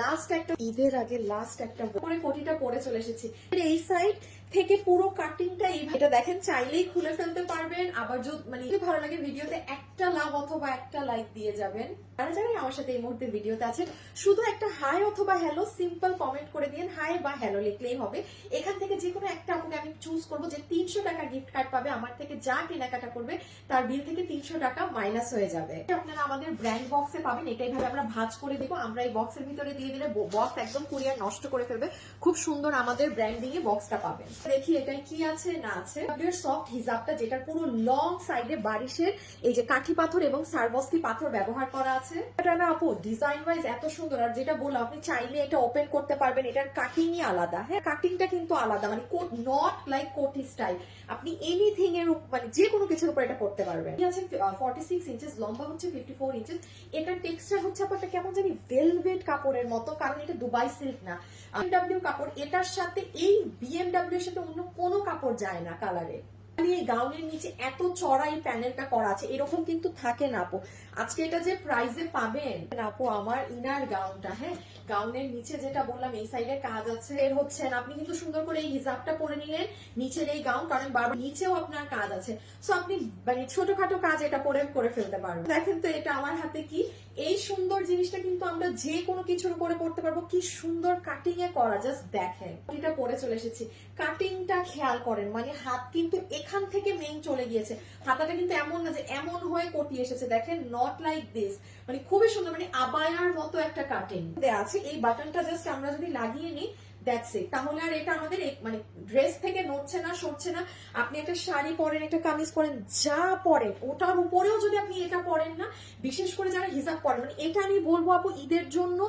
Last একটা ঈদের আগে লাস্ট একটা পরে কোটিটা পরে চলে এসেছি। এই সাইড থেকে পুরো কাটিংটা এটা দেখেন, চাইলেই খুলে ফেলতে পারবেন। আবার যদি মানে যদি ভালো লাগে ভিডিওতে একটা লাভ অথবা একটা লাইক দিয়ে যাবেন। যারা যারা আমার সাথে এই মুহূর্তে ভিডিওতে আছেন, শুধু একটা হাই অথবা হ্যালো সিম্পল কমেন্ট করে দিন। হাই বা হ্যালো লিখলেই হবে। এখান থেকে যে কোনো একটা আপুকে আমি চুজ করব যে তিনশো টাকা গিফট কার্ড পাবে। আমার থেকে যা কেনাকাটা করবে, তার বিল থেকে তিনশো টাকা মাইনাস হয়ে যাবে। আপনারা আমাদের ব্র্যান্ড বক্সে পাবেন। এটাই ভাবে আমরা ভাজ করে দেবো। আমরা এই বক্সের ভিতরে দিয়ে দিলে বক্স একদম কুরিয়ার নষ্ট করে ফেলবে। খুব সুন্দর আমাদের ব্র্যান্ডিং এ বক্সটা পাবেন। দেখি এটাই কি আছে, না আছে। সফট হিজাবটা যেটার পুরো লং সাইডে বারিশের এই যে কাঠি পাথর এবং সারবস্তি পাথর ব্যবহার করা আছে। এটা না আপু ডিজাইন ওয়াইজ এত সুন্দর, আর যেটা বললাম, আপনি চাইলে এটা ওপেন করতে পারবেন, এটার কাটিংই আলাদা। হ্যাঁ কাটিংটা কিন্তু আলাদা মানে কোট নট লাইক কোটি স্টাইল আপনি এনিথিং এর মানে যে কোনো কিছুর উপর এটা করতে পারবেন। এটা আছে ফর্টি সিক্স ইঞ্চেস লম্বা হচ্ছে ফিফটি ফোর ইঞ্চেস এটার টেক্সচার হচ্ছে আপনার কেমন জানি ভেলভেট কাপড়ের মতো, কারণ এটা দুবাই সিল্ক না। বিএমডাব্লিউ কাপড়, এটার সাথে এই বিএমডাব্লিউ সাথে অন্য কোনো কাপড় যায় না কালারে এই গাউনের নিচে এত চড়া এই প্যানেলটা করা আছে, এরকম কিন্তু থাকে না আপু। আজকে এটা যে প্রাইজে পাবেন, না আপু, আমার ইনার গাউনটা হ্যাঁ? গাউনের নিচে যেটা বললাম, এই সাইডে কাজ আছে, এর হচ্ছে আপনি কিন্তু সুন্দর করে এই হিজাবটা পরে নিলেন, নিচের এই গাউন কারণ বারবার নিচেও আপনার কাজ আছে। সো আপনি মানে ছোটখাটো কাজ এটা পরে, করে ফেলতে পারবেন। দেখেন তো, এটা আমার হাতে কি? এই সুন্দর জিনিসটা কিন্তু আমরা যে কোনো কিছুর উপরে করতে পারব। কি সুন্দর কাটিং এ করা জাস্ট দেখেন। এটা পরে চলে এসেছি। কাটিংটা খেয়াল করেন মানে হাত কিন্তু এখান থেকে মেইন চলে গিয়েছে। হাতাটা কিন্তু এমন না যে এমন হয়ে কটি এসেছে। দেখেন নট লাইক দিস মানে খুবই সুন্দর মানে আবায়ার মতো একটা কাটিং আছে। এই বাটনটা জাস্ট আমরা যদি লাগিয়ে নিই দ্যাটস ইট তাহলে আর এটা আমাদের মানে ড্রেস থেকে নড়ছে না, সরছে না। আপনি একটা শাড়ি পরেন, একটা কামিজ পরেন, যা পরেন, ওটার উপরেও যদি আপনি এটা পরেন না, বিশেষ করে যারা হিসাব পরেন মানে এটা আমি বলব আপু, ঈদের জন্য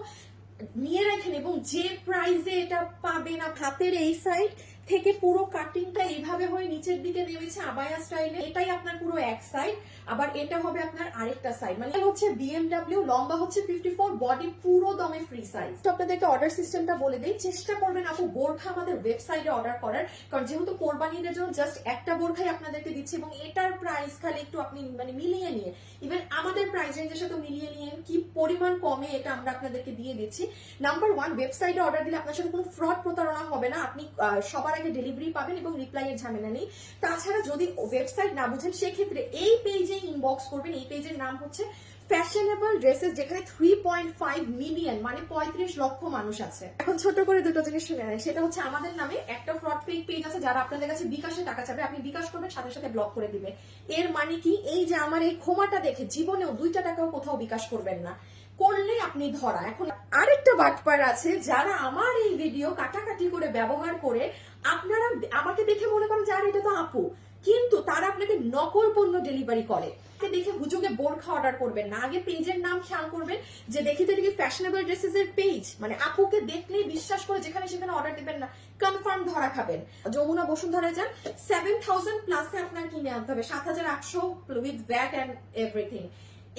নিয়ে রাখেন এবং যে প্রাইজে এটা পাবেন হাতের এই সাইড থেকে পুরো কাটিংটা এইভাবে হয়ে নিচের দিকে নেমেছে আবায়া স্টাইলে এটাই আপনার পুরো এক সাইড আবার এটা হবে আপনার আরেকটা সাইড মানে হচ্ছে বিএমডাব্লিউ লম্বা হচ্ছে ফিফটি ফোর বডি পুরো দমে ফ্রি সাইজ তো আপনাদেরকে অর্ডার সিস্টেমটা বলে দিই, চেষ্টা করবেন আপু বোরখা আমাদের ওয়েবসাইটে অর্ডার করার, কারণ যেহেতু কোরবানিদের জন্য জাস্ট একটা বোরখাই আপনাদেরকে দিচ্ছে এবং এটার প্রাইস খালি একটু আপনি মানে মিলিয়ে নিয়ে ইভেন আমাদের প্রাইস রেঞ্জের সাথে মিলিয়ে নিয়ে কি পরিমাণ কমে এটা আমরা আপনাদেরকে দিয়ে দিচ্ছি। নাম্বার ওয়ান ওয়েবসাইটে অর্ডার দিলে আপনার সাথে কোনো ফ্রড প্রতারণা হবে না। আপনি সবার আগে ডেলিভারি পাবেন এবং রিপ্লাই এর ঝামেলা নেই। তাছাড়া যদি ওয়েবসাইট না বুঝেন, সেক্ষেত্রে এই পেজে ইনবক্স করবেন। এই পেজের নাম হচ্ছে ফ্যাশনেবল ড্রেসেস যেখানে থ্রি পয়েন্ট ফাইভ মিলিয়ন মানে পঁয়ত্রিশ লক্ষ মানুষ আছে। এখন ছোট করে দুটো জিনিস শুনে নেন। সেটা হচ্ছে আমাদের নামে একটা ফ্রড ফেক পেজ আছে, যারা আপনাদের কাছে বিকাশে টাকা চাবে। আপনি বিকাশ করবেন, সাথে সাথে ব্লক করে দিবে। এর মানে কি? এই যে আমার এই ক্ষমাটা দেখে জীবনেও দুইটা টাকাও কোথাও বিকাশ করবেন না। করলে আপনি ধরা। এখন আরেকটা বাটপার আছে, যারা আমার এই ভিডিও কাটাকাটি করে ব্যবহার করে, আপনারা আমাকে দেখে মনে করেন যে, আর, এটা তো আপু। কিন্তু তারা আপনাকে নকল পণ্য ডেলিভারি করে। দেখে হুজুগে বোরখা অর্ডার করবেন না। আগে পেজের নাম খেয়াল করবেন যে, দেখি তো এটা কি ফ্যাশনেবল ড্রেসেস এর পেজ মানে আপুকে দেখলেই বিশ্বাস করে যেখানে সেখানে অর্ডার দিবেন না। কনফার্ম ধরা খাবেন। যমুনা বসুন্ধরা যান সেভেন থাউজেন্ড প্লাসে আপনার কিনে আনতে হবে। সাত হাজার আটশো উইথ ভ্যাট অ্যান্ড এভরিথিং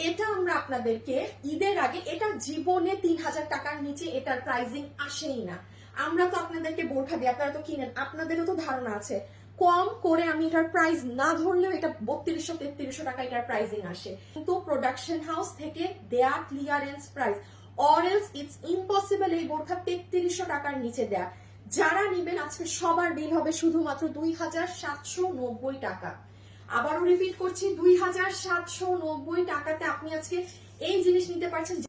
এটা আমরা আপনাদেরকে ঈদের আগে, এটা জীবনে তিন হাজার টাকার নিচে এটার প্রাইজিং আসেই না। আমরা তো আপনাদেরকে বোরখা দিই, আপনারা তো কিনেন, আপনাদেরও তো ধারণা আছে। কম করে আমি এটার প্রাইস না ধরলেও এটা বত্রিশশো, তেত্রিশশো টাকা এটার প্রাইজিং আসে। কিন্তু প্রোডাকশন হাউস থেকে দেয়া ক্লিয়ারেন্স প্রাইস অরেলস ইটস ইম্পসিবল এই বোরখা তেত্রিশশো টাকার নিচে দেয়া। যারা নিবেন আজকে সবার বিল হবে শুধুমাত্র দুই হাজার সাতশো নব্বই টাকা। আবারও রিপিট করছি দুই হাজার সাতশো নব্বই টাকাতে আপনি আজকে এই জিনিস নিতে পারছেন।